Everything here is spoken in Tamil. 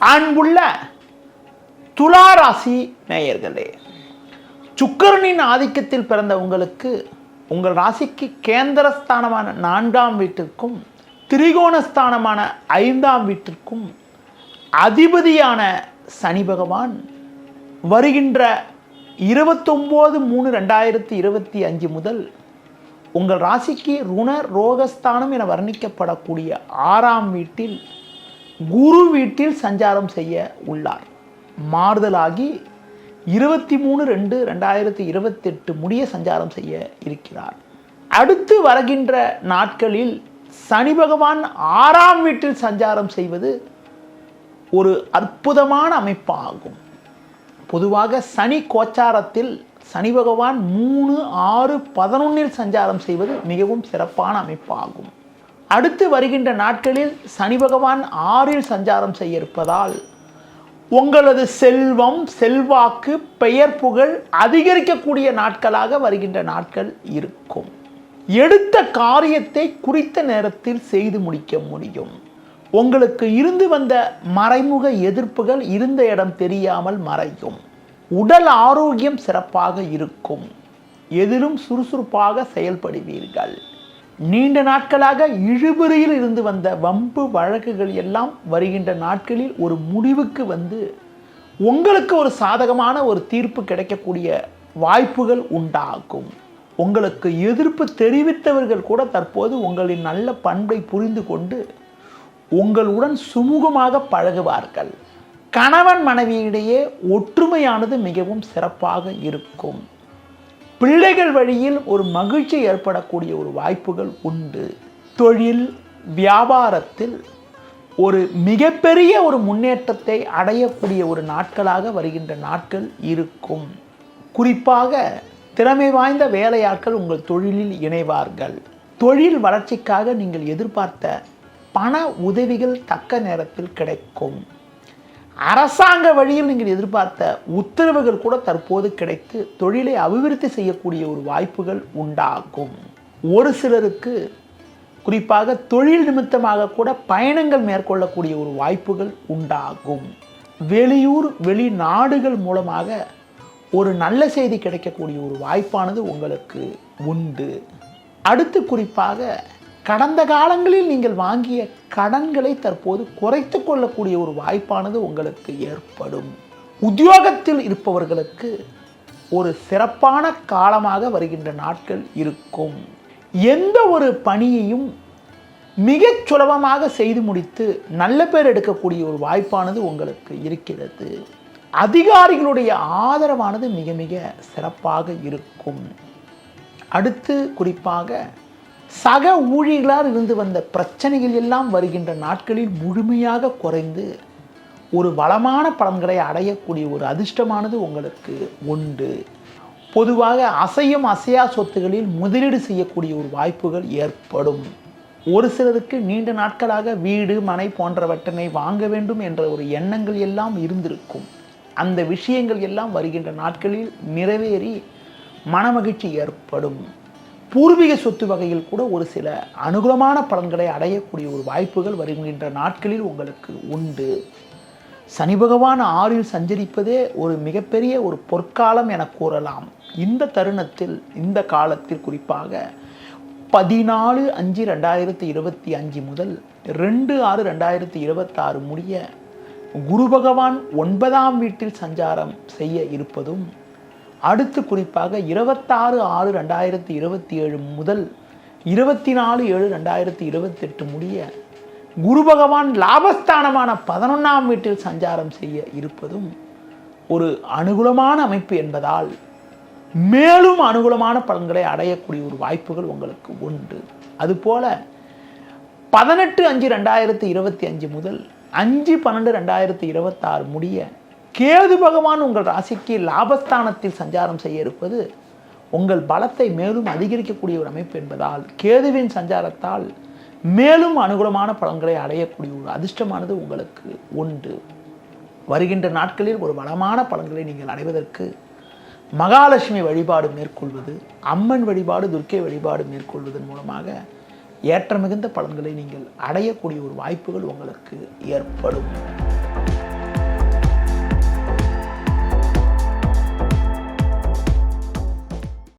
அன்புள்ள துளாராசி நேயர்களே சுக்கரனின் ஆதிக்கத்தில் பிறந்த உங்களுக்கு உங்கள் ராசிக்கு கேந்திரஸ்தானமான நான்காம் வீட்டிற்கும் திரிகோணஸ்தானமான ஐந்தாம் வீட்டிற்கும் அதிபதியான சனி பகவான் வருகின்ற இருபத்தொம்போது மூணு ரெண்டாயிரத்தி இருபத்தி அஞ்சு முதல் உங்கள் ராசிக்கு ருண ரோகஸ்தானம் என வர்ணிக்கப்படக்கூடிய ஆறாம் வீட்டில் குரு வீட்டில் சஞ்சாரம் செய்ய உள்ளார். மாறுதலாகி இருபத்தி மூணு ரெண்டு ரெண்டாயிரத்தி இருபத்தெட்டு முடிய சஞ்சாரம் செய்ய இருக்கிறார். அடுத்து வருகின்ற நாட்களில் சனி பகவான் ஆறாம் வீட்டில் சஞ்சாரம் செய்வது ஒரு அற்புதமான அமைப்பாகும். பொதுவாக சனி கோச்சாரத்தில் சனி பகவான் மூணு ஆறு பதினொன்னில் சஞ்சாரம் செய்வது மிகவும் சிறப்பான அமைப்பாகும். அடுத்து வருகின்ற நாட்களில் சனி பகவான் ஆறில் சஞ்சாரம் செய்ய இருப்பதால் உங்களது செல்வம் செல்வாக்கு பெயர் புகழ் அதிகரிக்கக்கூடிய நாட்களாக வருகின்ற நாட்கள் இருக்கும். எடுத்த காரியத்தை குறித்த நேரத்தில் செய்து முடிக்க முடியும். உங்களுக்கு இருந்து வந்த மறைமுக எதிர்ப்புகள் இருந்த இடம் தெரியாமல் மறையும். உடல் ஆரோக்கியம் சிறப்பாக இருக்கும். எதிலும் சுறுசுறுப்பாக செயல்படுவீர்கள். நீண்ட நாட்களாக இழுபறியில் இருந்து வந்த வம்பு வழக்குகள் எல்லாம் வருகின்ற நாட்களில் ஒரு முடிவுக்கு வந்து உங்களுக்கு ஒரு சாதகமான ஒரு தீர்ப்பு கிடைக்கக்கூடிய வாய்ப்புகள் உண்டாகும். உங்களுக்கு எதிர்ப்பு தெரிவித்தவர்கள் கூட தற்போது உங்களின் நல்ல பண்பை புரிந்து கொண்டு உங்களுடன் சுமூகமாக பழகுவார்கள். கணவன் மனைவியிடையே ஒற்றுமையானது மிகவும் சிறப்பாக இருக்கும். பிள்ளைகள் வழியில் ஒரு மகிழ்ச்சி ஏற்படக்கூடிய ஒரு வாய்ப்புகள் உண்டு. தொழில் வியாபாரத்தில் ஒரு மிகப்பெரிய ஒரு முன்னேற்றத்தை அடையக்கூடிய ஒரு நாட்களாக வருகின்ற நாட்கள் இருக்கும். குறிப்பாக திறமை வாய்ந்த வேலையாட்கள் உங்கள் தொழிலில் இணைவார்கள். தொழில் வளர்ச்சிக்காக நீங்கள் எதிர்பார்த்த பண உதவிகள் தக்க நேரத்தில் கிடைக்கும். அரசாங்க வழியில் நீங்கள் எதிர்பார்த்த உத்தரவுகள் கூட தற்போது கிடைத்து தொழிலை அபிவிருத்தி செய்யக்கூடிய ஒரு வாய்ப்புகள் உண்டாகும். ஒரு சிலருக்கு குறிப்பாக தொழில் நிமித்தமாக கூட பயணங்கள் மேற்கொள்ளக்கூடிய ஒரு வாய்ப்புகள் உண்டாகும். வெளியூர் வெளிநாடுகள் மூலமாக ஒரு நல்ல செய்தி கிடைக்கக்கூடிய ஒரு வாய்ப்பானது உங்களுக்கு உண்டு. அடுத்து குறிப்பாக கடந்த காலங்களில் நீங்கள் வாங்கிய கடன்களை தற்போது குறைத்து கொள்ளக்கூடிய ஒரு வாய்ப்பானது உங்களுக்கு ஏற்படும். உத்தியோகத்தில் இருப்பவர்களுக்கு ஒரு சிறப்பான காலமாக வருகின்ற நாட்கள் இருக்கும். எந்த ஒரு பணியையும் மிகச் சுலபமாக செய்து முடித்து நல்ல பேர் எடுக்கக்கூடிய ஒரு வாய்ப்பானது உங்களுக்கு இருக்கிறது. அதிகாரிகளுடைய ஆதரவானது மிக மிக சிறப்பாக இருக்கும். அடுத்து குறிப்பாக சக ஊழியர்களால் இருந்து வந்த பிரச்சனைகள் எல்லாம் வருகின்ற நாட்களில் முழுமையாக குறைந்து ஒரு வளமான பலன்களை அடையக்கூடிய ஒரு அதிர்ஷ்டமானது உங்களுக்கு உண்டு. பொதுவாக அசையும் அசையா சொத்துகளில் முதலீடு செய்யக்கூடிய ஒரு வாய்ப்புகள் ஏற்படும். ஒரு சிலருக்கு நீண்ட நாட்களாக வீடு மனை போன்றவற்றினை வாங்க வேண்டும் என்ற ஒரு எண்ணங்கள் எல்லாம் இருந்திருக்கும். அந்த விஷயங்கள் எல்லாம் வருகின்ற நாட்களில் நிறைவேறி மனமகிழ்ச்சி ஏற்படும். பூர்வீக சொத்து வகையில் கூட ஒரு சில அனுகூலமான பலன்களை அடையக்கூடிய ஒரு வாய்ப்புகள் வருகின்ற நாட்களில் உங்களுக்கு உண்டு. சனி பகவான் ஆறில் சஞ்சரிப்பதே ஒரு மிகப்பெரிய ஒரு பொற்காலம் என கூறலாம். இந்த தருணத்தில் இந்த காலத்தில் குறிப்பாக பதினாலு அஞ்சு ரெண்டாயிரத்தி இருபத்தி அஞ்சு முதல் ரெண்டு ஆறு ரெண்டாயிரத்தி இருபத்தாறு முடிய குரு பகவான் ஒன்பதாம் வீட்டில் சஞ்சாரம் செய்ய இருப்பதும் அடுத்து குறிப்பாக இருபத்தாறு ஆறு ரெண்டாயிரத்தி இருபத்தி ஏழு முதல் இருபத்தி நாலு ஏழு ரெண்டாயிரத்தி இருபத்தெட்டு முடிய குரு பகவான் லாபஸ்தானமான பதினொன்றாம் வீட்டில் சஞ்சாரம் செய்ய இருப்பதும் ஒரு அனுகூலமான அமைப்பு என்பதால் மேலும் அனுகூலமான பலன்களை அடையக்கூடிய ஒரு வாய்ப்புகள் உங்களுக்கு உண்டு. அதுபோல பதினெட்டு அஞ்சு ரெண்டாயிரத்தி இருபத்தி அஞ்சு முதல் அஞ்சு பன்னெண்டு ரெண்டாயிரத்தி இருபத்தாறு முடிய கேது பகவான் உங்கள் ராசிக்கு லாபஸ்தானத்தில் சஞ்சாரம் செய்ய இருப்பது உங்கள் பலத்தை மேலும் அதிகரிக்கக்கூடிய ஒரு அமைப்பு என்பதால் கேதுவின் சஞ்சாரத்தால் மேலும் அனுகூலமான பலன்களை அடையக்கூடிய ஒரு அதிர்ஷ்டமானது உங்களுக்கு உண்டு. வருகின்ற நாட்களில் ஒரு வளமான பலன்களை நீங்கள் அடைவதற்கு மகாலட்சுமி வழிபாடு மேற்கொள்வது அம்மன் வழிபாடு துர்க்கை வழிபாடு மேற்கொள்வதன் மூலமாக ஏற்ற மிகுந்த பலன்களை நீங்கள் அடையக்கூடிய ஒரு வாய்ப்புகள் உங்களுக்கு ஏற்படும்.